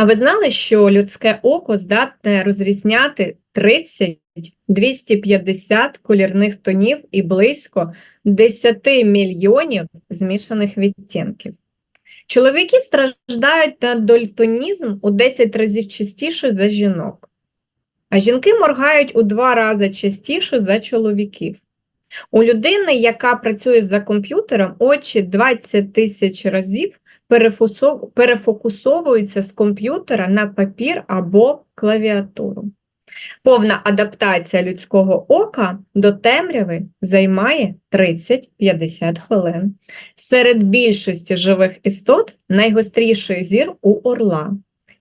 А ви знали, що людське око здатне розрізняти 30-250 колірних тонів і близько 10 мільйонів змішаних відтінків? Чоловіки страждають на дальтонізм у 10 разів частіше за жінок, а жінки моргають у 2 рази частіше за чоловіків. У людини, яка працює за комп'ютером, очі 20 тисяч разів перефокусовуються з комп'ютера на папір або клавіатуру. Повна адаптація людського ока до темряви займає 30-50 хвилин. Серед більшості живих істот найгостріший зір у орла.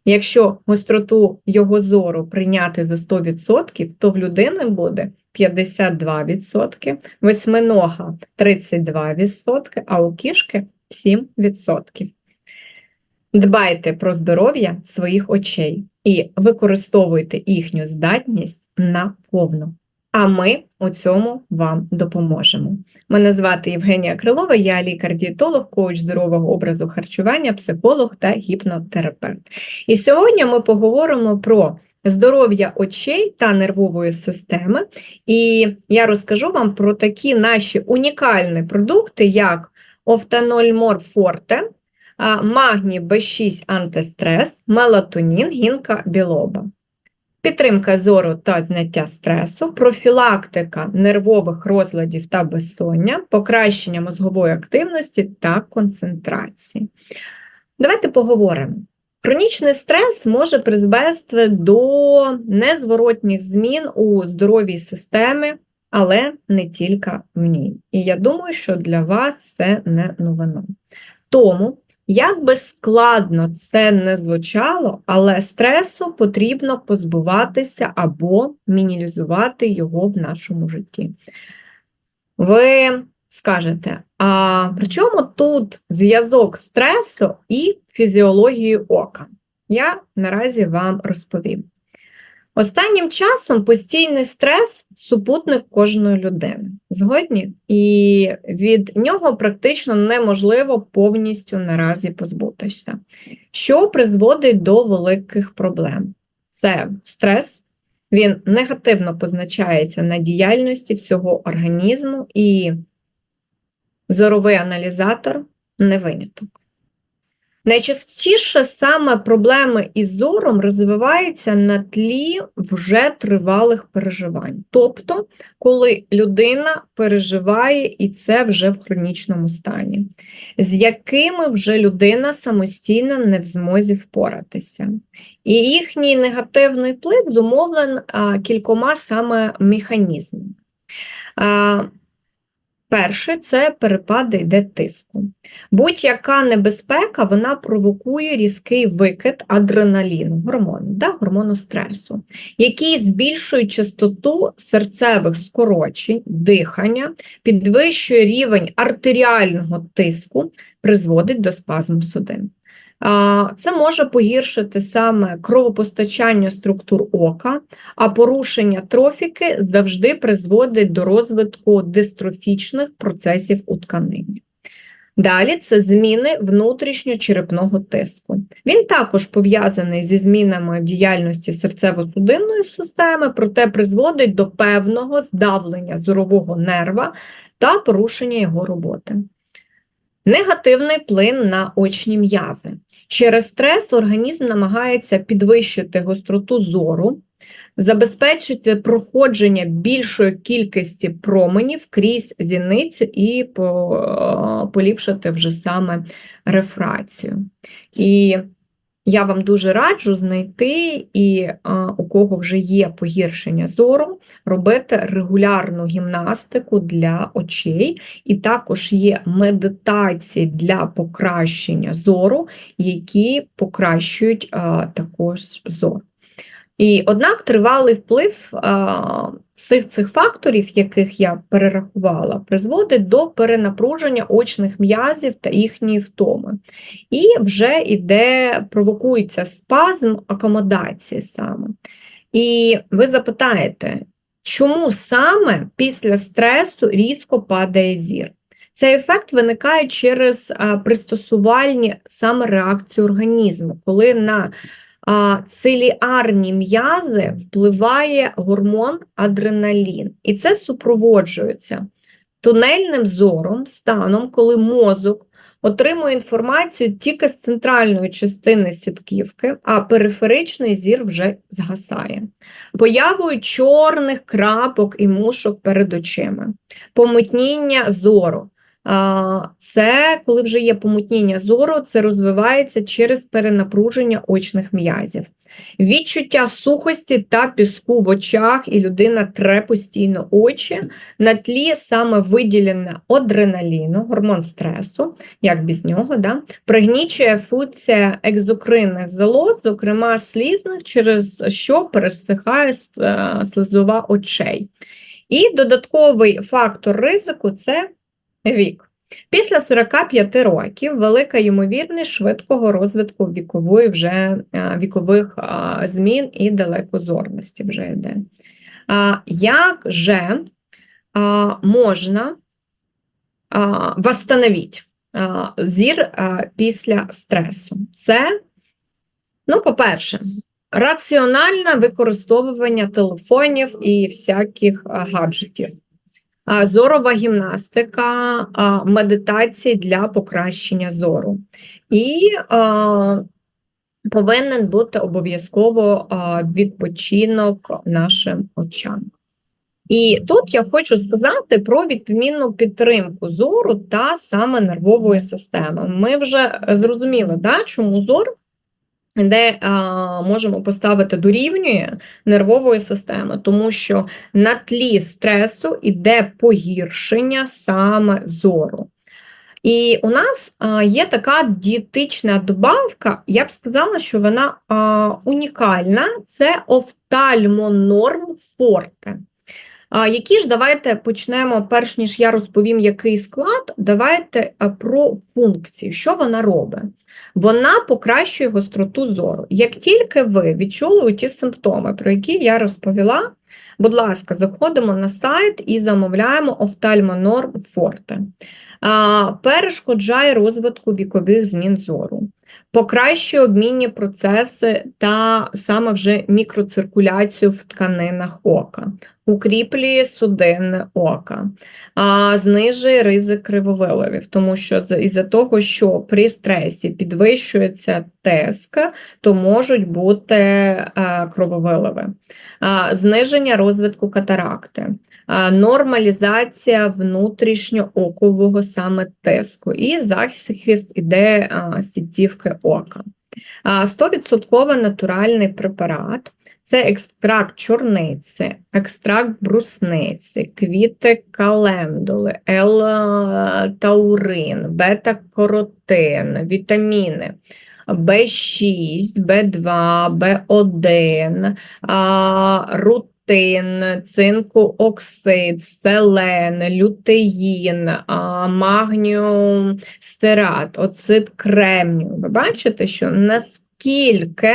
Якщо гостроту його зору прийняти за 100%, то в людини буде 52%, восьминога 32%, а у кішки 7%. Дбайте про здоров'я своїх очей і використовуйте їхню здатність наповну. А ми у цьому вам допоможемо. Мене звати Євгенія Крилова, я лікар-дієтолог, коуч здорового образу харчування, психолог та гіпнотерапевт. І сьогодні ми поговоримо про здоров'я очей та нервової системи. І я розкажу вам про такі наші унікальні продукти, як Офтанольмор Форте, магній B6 антистрес, мелатонін, гінка білоба. Підтримка зору та зняття стресу, профілактика нервових розладів та безсоння, покращення мозгової активності та концентрації. Давайте поговоримо. Хронічний стрес може призвести до незворотніх змін у здоровій системі, але не тільки в ній. І я думаю, що для вас це не новина. Тому, як би складно це не звучало, але стресу потрібно позбуватися або мінімізувати його в нашому житті. Ви скажете, а при чому тут зв'язок стресу і фізіології ока? Я наразі вам розповім. Останнім часом постійний стрес супутник кожної людини. Згодні? І від нього практично неможливо повністю наразі позбутися, що призводить до великих проблем. Це стрес, він негативно позначається на діяльності всього організму, і зоровий аналізатор не виняток. Найчастіше саме проблеми із зором розвиваються на тлі вже тривалих переживань. Тобто, коли людина переживає і це вже в хронічному стані, з якими вже людина самостійно не в змозі впоратися. І їхній негативний вплив зумовлен кількома саме механізмами. Перше це перепади йде тиску. Будь-яка небезпека вона провокує різкий викид адреналіну, гормону, да, гормону стресу, який збільшує частоту серцевих скорочень, дихання, підвищує рівень артеріального тиску, призводить до спазму судин. Це може погіршити саме кровопостачання структур ока, а порушення трофіки завжди призводить до розвитку дистрофічних процесів у тканині. Далі це зміни внутрішньочерепного тиску. Він також пов'язаний зі змінами в діяльності серцево-судинної системи, проте призводить до певного здавлення зорового нерва та порушення його роботи. Негативний вплив на очні м'язи. Через стрес організм намагається підвищити гостроту зору, забезпечити проходження більшої кількості променів крізь зіницю і поліпшити вже саме рефрацію. І я вам дуже раджу знайти і а, у кого вже є погіршення зору, робити регулярну гімнастику для очей, і також є медитації для покращення зору, які покращують а, також зор. І однак тривалий вплив а, всіх цих факторів, яких я перерахувала, призводить до перенапруження очних м'язів та їхньої втоми. І вже йде, провокується спазм акомодації саме. І ви запитаєте, чому саме після стресу різко падає зір? Цей ефект виникає через пристосувальні саме реакції організму, коли на циліарні м'язи впливає гормон адреналін, і це супроводжується тунельним зором, станом, коли мозок отримує інформацію тільки з центральної частини сітківки, а периферичний зір вже згасає. Появою чорних крапок і мушок перед очима, помутніння зору. Це коли вже є помутніння зору, це розвивається через перенапруження очних м'язів. Відчуття сухості та піску в очах, і людина тре постійно очі на тлі саме виділення адреналіну, гормон стресу, як без нього, да, пригнічує функція екзокринних залоз, зокрема слізних, через що пересихає е, слизова очей. І додатковий фактор ризику це вік. Після 45 років велика ймовірність швидкого розвитку вікової вже е, вікових змін і далекозорності вже йде. Як же можна восстановити зір після стресу? Це, ну, по-перше, раціональне використовування телефонів і всяких гаджетів зорова гімнастика, медитації для покращення зору. І повинен бути обов'язково відпочинок нашим очам. І тут я хочу сказати про відмінну підтримку зору та саме нервової системи. Ми вже зрозуміли, да, чому зор де а, можемо поставити дорівнює нервової системи, тому що на тлі стресу йде погіршення саме зору. І у нас а, є така дієтична добавка, я б сказала, що вона а, унікальна це офтальмонорм форте. Які ж давайте почнемо, перш ніж я розповім, який склад, давайте про функції, що вона робить вона покращує гостроту зору. Як тільки ви відчули ті симптоми, про які я розповіла, будь ласка, заходимо на сайт і замовляємо офтальмонорм Forte. Перешкоджає розвитку вікових змін зору, покращує обмінні процеси та саме вже мікроциркуляцію в тканинах ока, укріплює судинне ока, а, знижує ризик кривовиливів, тому що із-за того, що при стресі підвищується тиск, то можуть бути а, крововиливи, зниження розвитку катаракти. Нормалізація внутрішньоокового саме тиску і захист іде сітівки ока. 100% натуральний препарат, це екстракт чорниці, екстракт брусниці, квіти календули, Л-таурин, бета-каротин, вітаміни. В6, В2, В1, рутин, цинкооксид, селен, лютеїн, магніум стират, оцит кремнію. Ви бачите, що наскільки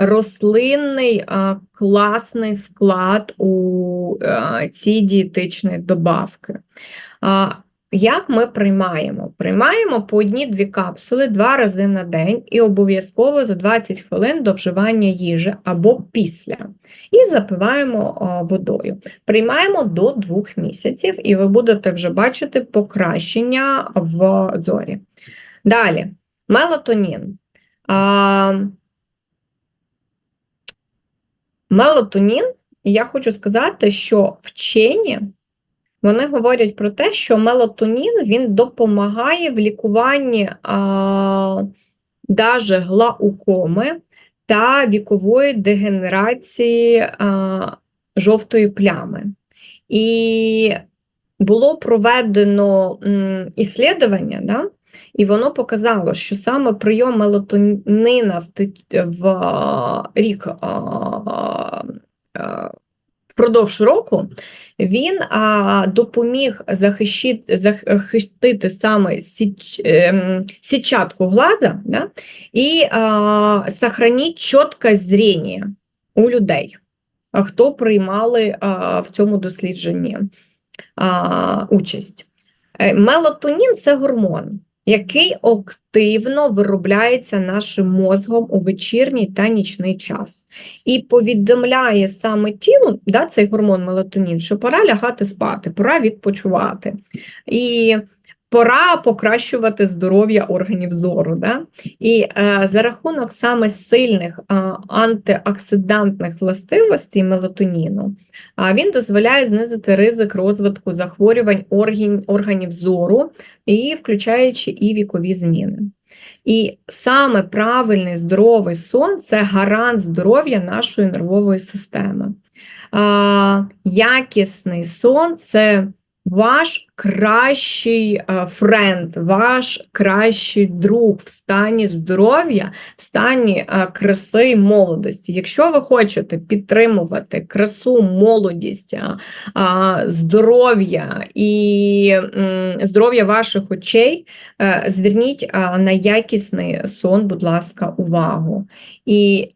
рослинний класний склад у цій дієтичної добавки. Як ми приймаємо? Приймаємо по одні-дві капсули два рази на день і обов'язково за 20 хвилин до вживання їжі або після. І запиваємо водою. Приймаємо до двох місяців, і ви будете вже бачити покращення в зорі. Далі, мелатонін. Мелатонін, я хочу сказати, що вчені вони говорять про те, що мелатонін він допомагає в лікуванні а, глаукоми та вікової дегенерації а, жовтої плями. І було проведено м, іслідування, да? І воно показало, що саме прийом мелатонина в, в рік впродовж року він допоміг захистити саме січ, е, січатку глаза да, і сохранити чітке зріння у людей, хто приймали в цьому дослідженні участь. Е, мелатонін це гормон який активно виробляється нашим мозгом у вечірній та нічний час. І повідомляє саме тілу, да, цей гормон мелатонін, що пора лягати спати, пора відпочивати. І пора покращувати здоров'я органів зору. Да? І е, за рахунок саме сильних е, антиоксидантних властивостей мелатоніну, е, він дозволяє знизити ризик розвитку захворювань орган, органів зору, і включаючи і вікові зміни. І саме правильний здоровий сон це гарант здоров'я нашої нервової системи. А, Якісний сон це ваш кращий е, френд, ваш кращий друг в стані здоров'я, в стані е, краси і молодості. Якщо ви хочете підтримувати красу, молодість, е, здоров'я і здоров'я ваших очей, зверніть на якісний сон, будь ласка, увагу. І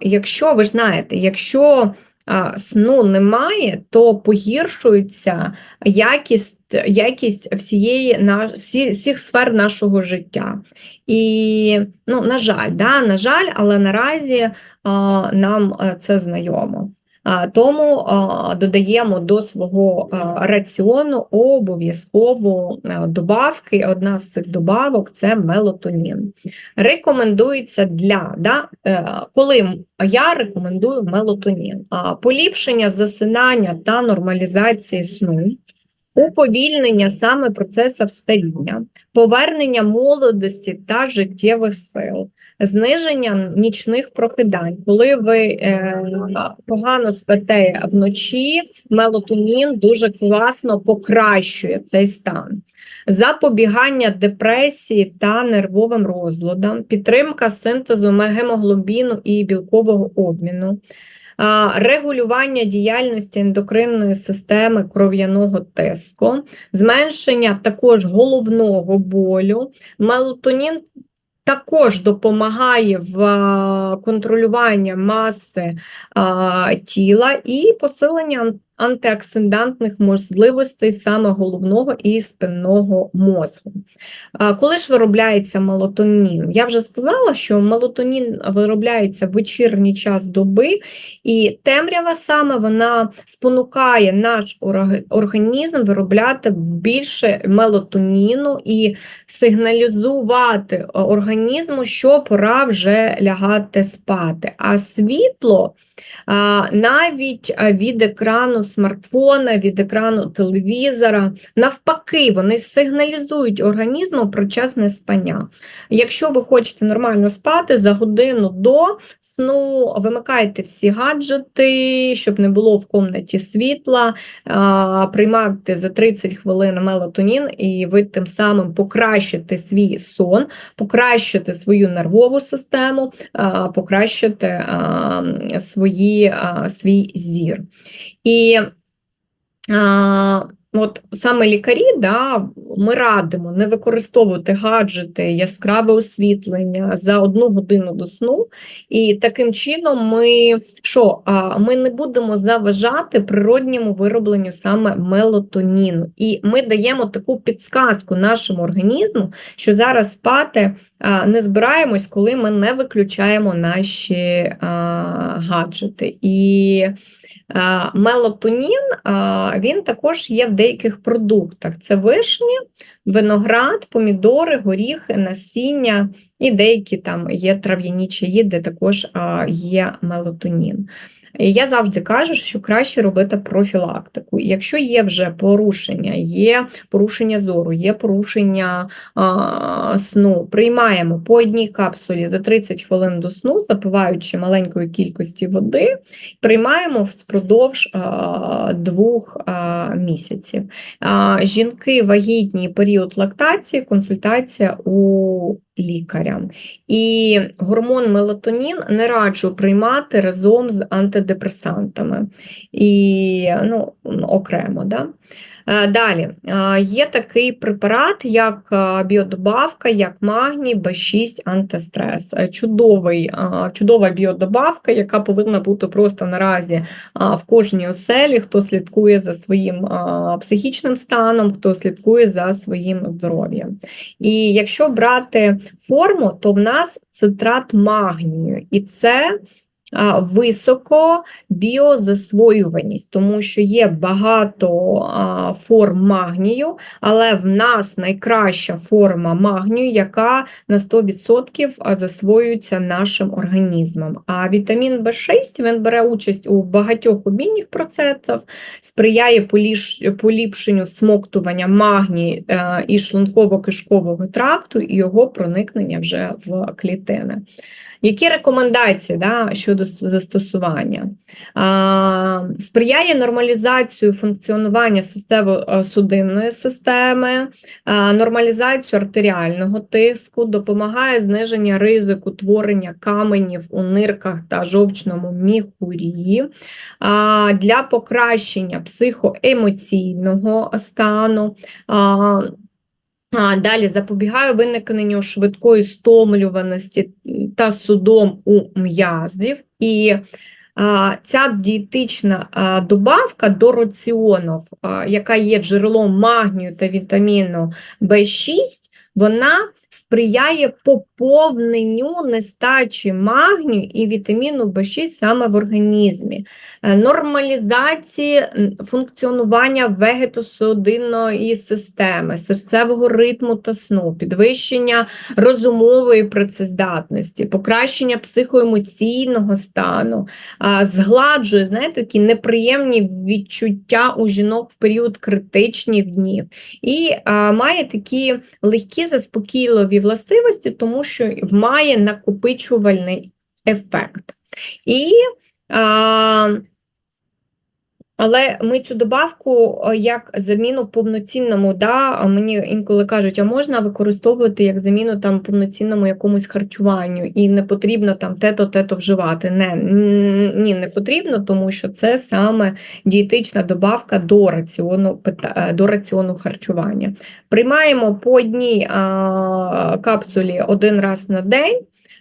якщо ви знаєте, якщо сну немає, то погіршується якість якість всієї всі, всіх сфер нашого життя. І, ну, на жаль, да, на жаль, але наразі а, нам е, це знайомо. Тому додаємо до свого раціону обов'язково добавки. Одна з цих добавок це мелатонін. Рекомендується для, да, е, коли я рекомендую мелатонін, поліпшення засинання та нормалізації сну. Уповільнення саме процесу старіння, повернення молодості та життєвих сил, зниження нічних прокидань. Коли ви е, погано спите вночі, мелатонін дуже класно покращує цей стан. Запобігання депресії та нервовим розладам, підтримка синтезу гемоглобіну і білкового обміну, регулювання діяльності ендокринної системи кров'яного тиску, зменшення також головного болю, мелатонін також допомагає в контролюванні маси тіла і посилення антиоксидантних можливостей саме головного і спинного мозку. Коли ж виробляється мелатонін? Я вже сказала, що мелатонін виробляється в вечірній час доби, і темрява саме вона спонукає наш організм виробляти більше мелатоніну і сигналізувати організму, що пора вже лягати спати. А світло навіть від екрану смартфона, від екрану телевізора. Навпаки, вони сигналізують організму про час неспання. Якщо ви хочете нормально спати за годину до сну, вимикайте всі гаджети, щоб не було в комнаті світла, приймайте за 30 хвилин мелатонін, і ви тим самим покращите свій сон, покращите свою нервову систему, покращите свої, свій зір. І От саме лікарі, да, ми радимо не використовувати гаджети, яскраве освітлення за одну годину до сну, і таким чином ми що, ми не будемо заважати природньому виробленню саме мелатоніну. І ми даємо таку підсказку нашому організму, що зараз спати не збираємось, коли ми не виключаємо наші гаджети. І Мелатонін він також є в деяких продуктах: це вишні, виноград, помідори, горіхи, насіння і деякі там є трав'яні чаї, де також є мелатонін. Я завжди кажу, що краще робити профілактику. Якщо є вже порушення, є порушення зору, є порушення а, сну, приймаємо по одній капсулі за 30 хвилин до сну, запиваючи маленької кількості води, приймаємо впродовж а, двох а, місяців. А, Жінки вагітні період лактації, консультація у лікаря. І гормон мелатонін не раджу приймати разом з антидепресантами і ну, окремо. Да? Е, Далі е, є такий препарат, як е, біодобавка, як магній Б6 антистрес. Чудовий, чудова біодобавка, яка повинна бути просто наразі в кожній оселі, хто слідкує за своїм психічним станом, хто слідкує за своїм здоров'ям. І якщо брати форму, то в нас цитрат магнію, і це високо біозасвоюваність, тому що є багато форм магнію, але в нас найкраща форма магнію, яка на 100% засвоюється нашим організмом. А вітамін В6 він бере участь у багатьох обмінних процесах, сприяє поліпшенню смоктування магнію е, із шлунково-кишкового тракту і його проникнення вже в клітини. Які рекомендації да, щодо застосування? А, сприяє нормалізацію функціонування серцево-судинної системи, а, нормалізацію артеріального тиску, допомагає зниження ризику творення каменів у нирках та жовчному міхурі, а, для покращення психоемоційного стану. А, Далі запобігає виникненню швидкої стомлюваності та судом у м'язів. І а, ця дієтична а, добавка до раціону, а, яка є джерелом магнію та вітаміну В6, вона сприяє поповненню нестачі магнію і вітаміну В6 саме в організмі, нормалізації функціонування вегетосудинної системи, серцевого ритму та сну, підвищення розумової працездатності, покращення психоемоційного стану, згладжує знаєте, такі неприємні відчуття у жінок в період критичних днів і а, має такі легкі заспокійливі властивості, тому що має накопичувальний ефект. І а, але ми цю добавку е, як заміну повноцінному, да, мені інколи кажуть, а можна використовувати як заміну там повноцінному якомусь харчуванню, і не потрібно там те-то, те-то вживати. Не, ні, не потрібно, тому що це саме дієтична добавка до раціону, е, до раціону харчування. Приймаємо по одній а, капсулі один раз на день.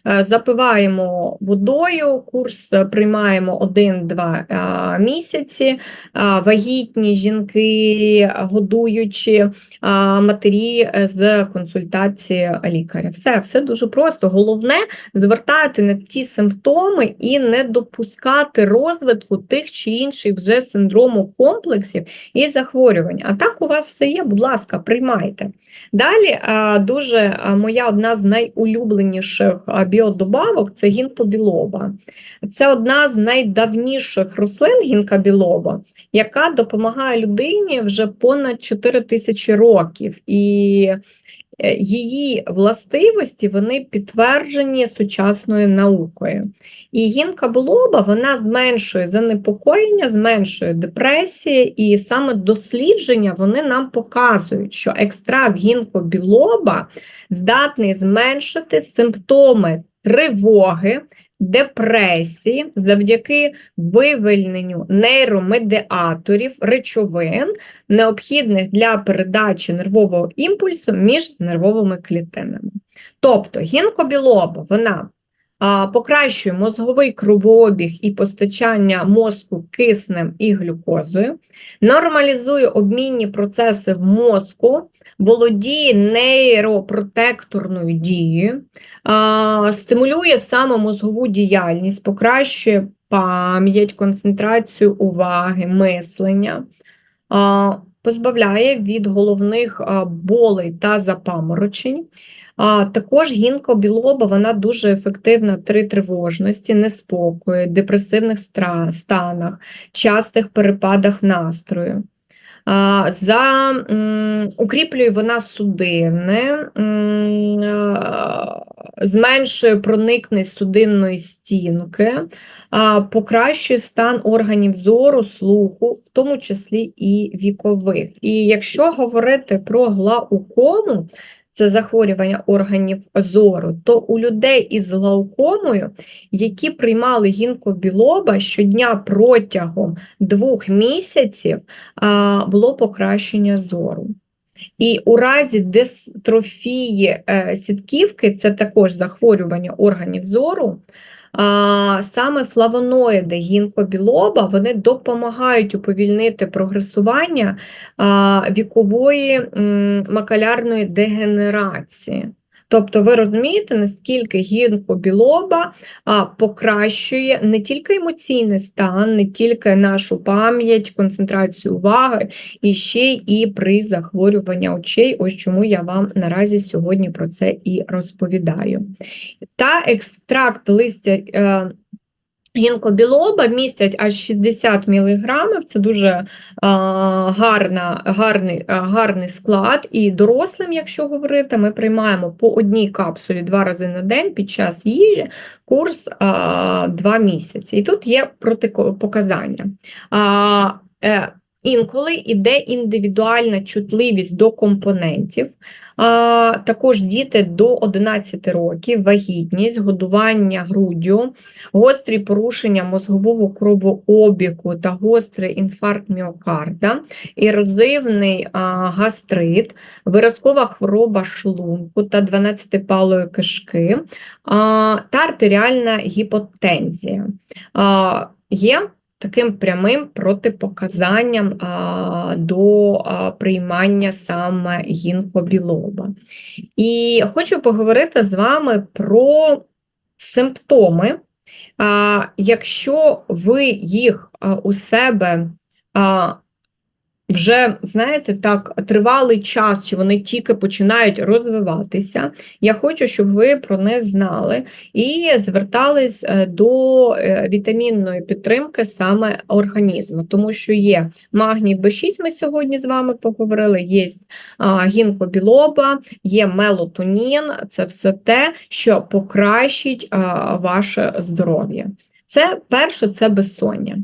Е, Запиваємо водою, курс е, приймаємо 1-2 е, місяці. Вагітні жінки, годуючі матері з консультації лікаря. Все, все дуже просто. Головне звертати на ті симптоми і не допускати розвитку тих чи інших вже синдрому комплексів і захворювань. А так у вас все є, будь ласка, приймайте. Далі дуже моя одна з найулюбленіших а, біодобавок це гінка білоба. Це одна з найдавніших рослин гінка білоба, яка допомагає людині вже понад 4 тисячі років. І її властивості вони підтверджені сучасною наукою. І гінка-блоба вона зменшує занепокоєння, зменшує депресії, і саме дослідження вони нам показують, що екстракт гінкобілоба здатний зменшити симптоми тривоги, депресії завдяки вивільненню нейромедіаторів речовин, необхідних для передачі нервового імпульсу між нервовими клітинами. Тобто гінкобілоба вона покращує мозговий кровообіг і постачання мозку киснем і глюкозою, нормалізує обмінні процеси в мозку, володіє нейропротекторною дією, стимулює саме мозгову діяльність, покращує пам'ять, концентрацію уваги, мислення, позбавляє від головних болей та запаморочень. А також гінка білоба вона дуже ефективна при тривожності, неспокої, депресивних станах, частих перепадах настрою. За, укріплює вона судини, зменшує проникність судинної стінки, покращує стан органів зору, слуху, в тому числі і вікових. І якщо говорити про глаукому, це захворювання органів зору, то у людей із глаукомою, які приймали гінкобілоба щодня протягом двох місяців, було покращення зору. І у разі дистрофії е, сітківки, це також захворювання органів зору, саме флавоноїди гінкобілоба вони допомагають уповільнити прогресування вікової макалярної дегенерації. Тобто, ви розумієте, наскільки гінко білоба покращує не тільки емоційний стан, не тільки нашу пам'ять, концентрацію уваги, і ще і при захворюванні очей. Ось чому я вам наразі сьогодні про це і розповідаю. Та екстракт листя. Е, Гінкобілоба містять аж 60 мг, це дуже а, гарна, гарний гарний склад. І дорослим, якщо говорити, ми приймаємо по одній капсулі два рази на день під час їжі курс а, 2 місяці. І тут є протипоказання. А, е, Інколи йде індивідуальна чутливість до компонентів, також діти до 11 років, вагітність, годування груддю, гострі порушення мозгового кровообігу та гострий інфаркт міокарда, ерозивний гастрит, виразкова хвороба шлунку та 12-палої кишки та артеріальна гіпотензія. Є таким прямим протипоказанням а, до а, приймання саме гінкобілоба. І хочу поговорити з вами про симптоми. А, Якщо ви їх у себе а, вже, знаєте, так, тривалий час, чи вони тільки починають розвиватися. Я хочу, щоб ви про них знали і звертались е, до е, вітамінної підтримки саме організму, тому що є магній Б6, ми сьогодні з вами поговорили, є гінкобілоба, є мелатонін, це все те, що покращить ваше здоров'я. Це перше це безсоння.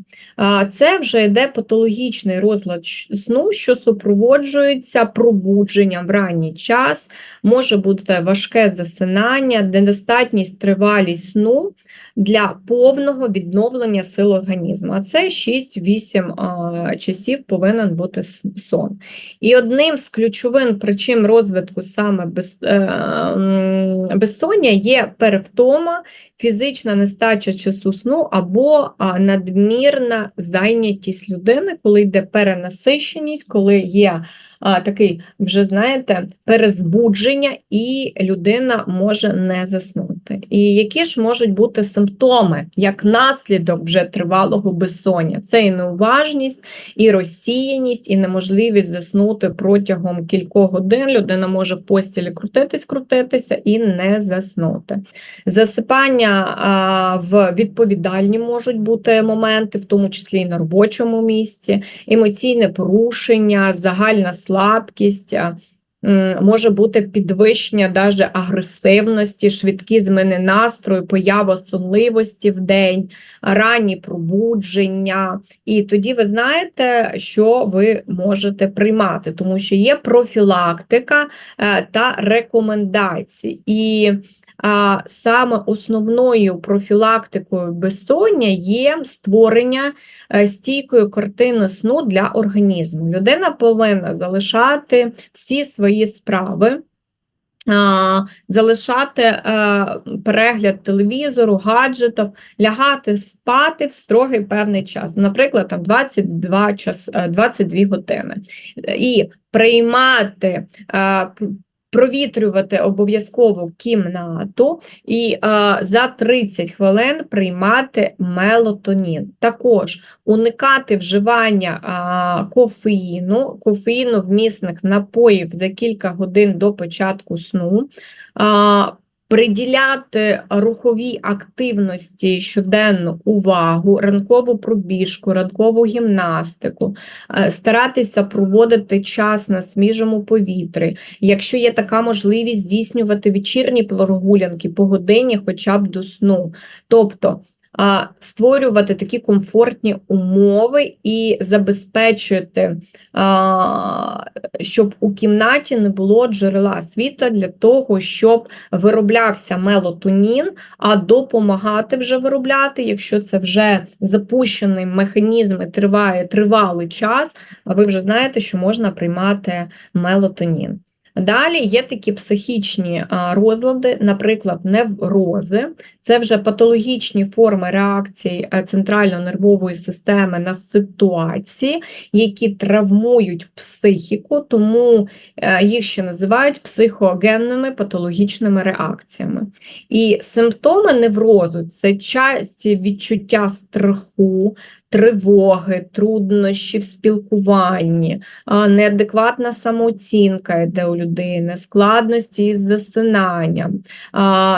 Це вже йде патологічний розлад сну, що супроводжується пробудженням в ранній час, може бути важке засинання, недостатність тривалість сну для повного відновлення сил організму. А це 6-8 часів повинен бути сон. І одним з ключових причин розвитку саме без, е, безсоння є перевтома, фізична нестача часу сну або надмірна зайнятість людини, коли йде перенасищеність, коли є такий, вже знаєте, перезбудження, і людина може не заснути. І які ж можуть бути симптоми як наслідок вже тривалого безсоння? Це і неуважність, і розсіяність, і неможливість заснути протягом кількох годин. Людина може в постілі крутитись, крутитися і не заснути. Засипання а, в відповідальні можуть бути моменти, в тому числі і на робочому місці, емоційне порушення, загальна слабкість, може бути підвищення даже агресивності, швидкі зміни настрою, поява сонливості в день, ранні пробудження. І тоді ви знаєте, що ви можете приймати, тому що є профілактика е, та рекомендації. І саме основною профілактикою безсоння є створення е, стійкої картини сну для організму. Людина повинна залишати всі свої справи. Залишати е, перегляд телевізору, гаджетів, лягати спати в строгий певний час, наприклад, там 22 час, 22 е, години, і приймати провітрювати обов'язково кімнату і а, за 30 хвилин приймати мелатонін. Також уникати вживання а, кофеїну, кофеїну вмісних напоїв за кілька годин до початку сну. Приділяти руховій активності щоденну увагу, ранкову пробіжку, ранкову гімнастику, е, старатися проводити час на свіжому повітрі. Якщо є така можливість здійснювати вечірні прогулянки по годині хоча б до сну. Тобто створювати такі комфортні умови і забезпечити, щоб у кімнаті не було джерела світла для того, щоб вироблявся мелатонін, а допомагати вже виробляти, якщо це вже запущений механізм і триває тривалий час, а ви вже знаєте, що можна приймати мелатонін. Далі є такі психічні розлади, наприклад, неврози, це вже патологічні форми реакції е, центрально-нервової системи на ситуації, які травмують психіку, тому е, їх ще називають психогенними патологічними реакціями. І симптоми неврозу це часті відчуття страху, тривоги, труднощі в спілкуванні, неадекватна самооцінка йде у людини, складності із засинанням,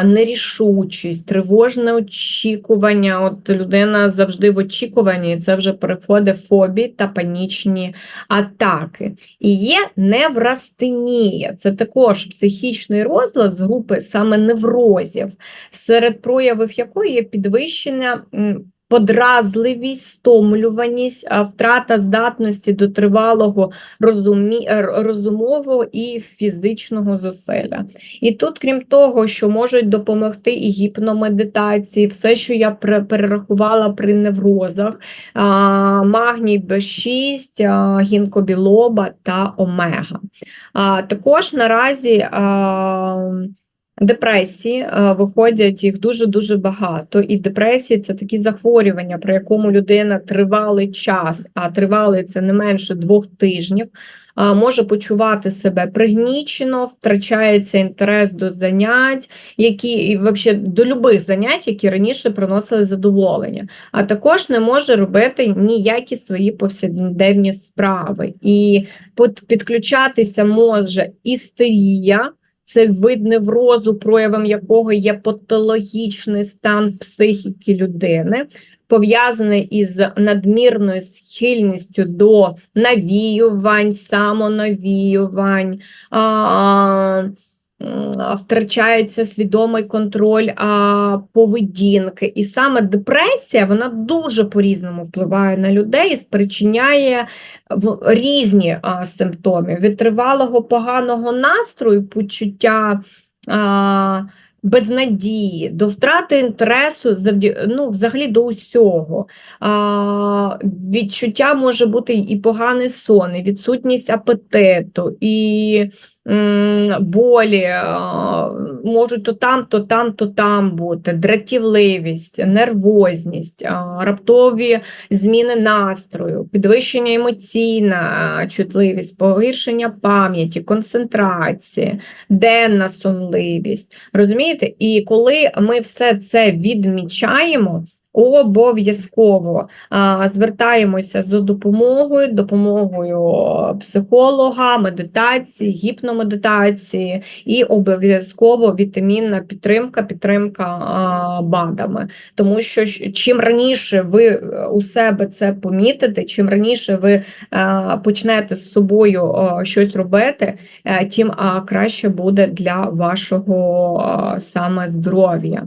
нерішучість, тривожне очікування. От людина завжди в очікуванні, і це вже переходить фобії та панічні атаки. І є неврастенія, це також психічний розлад з групи саме неврозів, серед проявів якої є підвищення подразливість, стомлюваність, втрата здатності до тривалого розумі... Е, розумового і фізичного зусилля. І тут, крім того, що можуть допомогти і гіпномедитації, все, що я перерахувала при неврозах, магній Б6, гінкобілоба та омега. Також наразі Депресії е, виходять їх дуже-дуже багато, і депресії це такі захворювання, при якому людина тривалий час, а тривалий це не менше двох тижнів, може почувати себе пригнічено, втрачається інтерес до занять, які і взагалі до любих занять, які раніше приносили задоволення, а також не може робити ніякі свої повсякденні справи. І підключатися може істерія, це вид неврозу, проявом якого є патологічний стан психіки людини, пов'язаний із надмірною схильністю до навіювань, самонавіювань. А, втрачається свідомий контроль а, поведінки. І саме депресія вона дуже по-різному впливає на людей і спричиняє в різні а, симптоми від тривалого поганого настрою, почуття. А, безнадії, до втрати інтересу, ну, взагалі до усього. А, Відчуття може бути і поганий сон, і відсутність апетиту, і болі, можуть то там, то там, то там бути, дратівливість, нервозність, раптові зміни настрою, підвищення емоційна чутливість, погіршення пам'яті, концентрації, денна сонливість. Розумієте? І коли ми все це відмічаємо, Обов'язково звертаємося за допомогою, допомогою психолога, медитації, гіпномедитації і обов'язково вітамінна підтримка, підтримка БАДами. Тому що чим раніше ви у себе це помітите, чим раніше ви почнете з собою щось робити, е, тим краще буде для вашого саме здоров'я.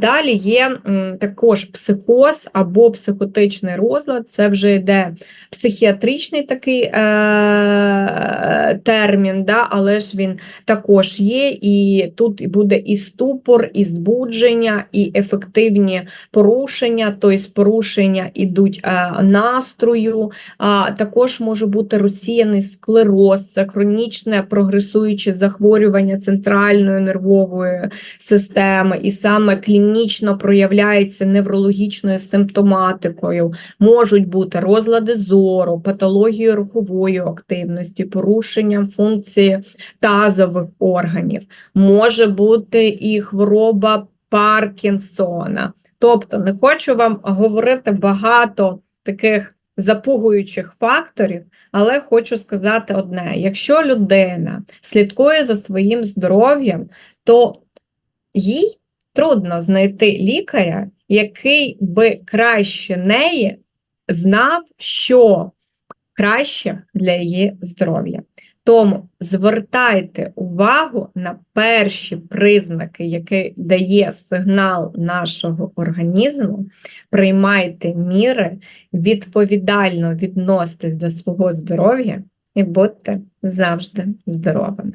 Далі є так також психоз або психотичний розлад, це вже йде психіатричний такий е- термін, да, але ж він також є, і тут буде і ступор, і збудження, і ефективні порушення, тобто порушення ідуть е настрою, а також може бути розсіяний склероз, це хронічне прогресуюче захворювання центральної нервової системи, і саме клінічно проявляється неврологічною симптоматикою, можуть бути розлади зору, патологією рухової активності, порушенням функції тазових органів, може бути і хвороба Паркінсона. Тобто, не хочу вам говорити багато таких запугуючих факторів, але хочу сказати одне: якщо людина слідкує за своїм здоров'ям, то їй трудно знайти лікаря, який би краще неї знав, що краще для її здоров'я. Тому звертайте увагу на перші признаки, які дає сигнал нашого організму, приймайте міри, відповідально відноситесь до свого здоров'я і будьте завжди здоровими.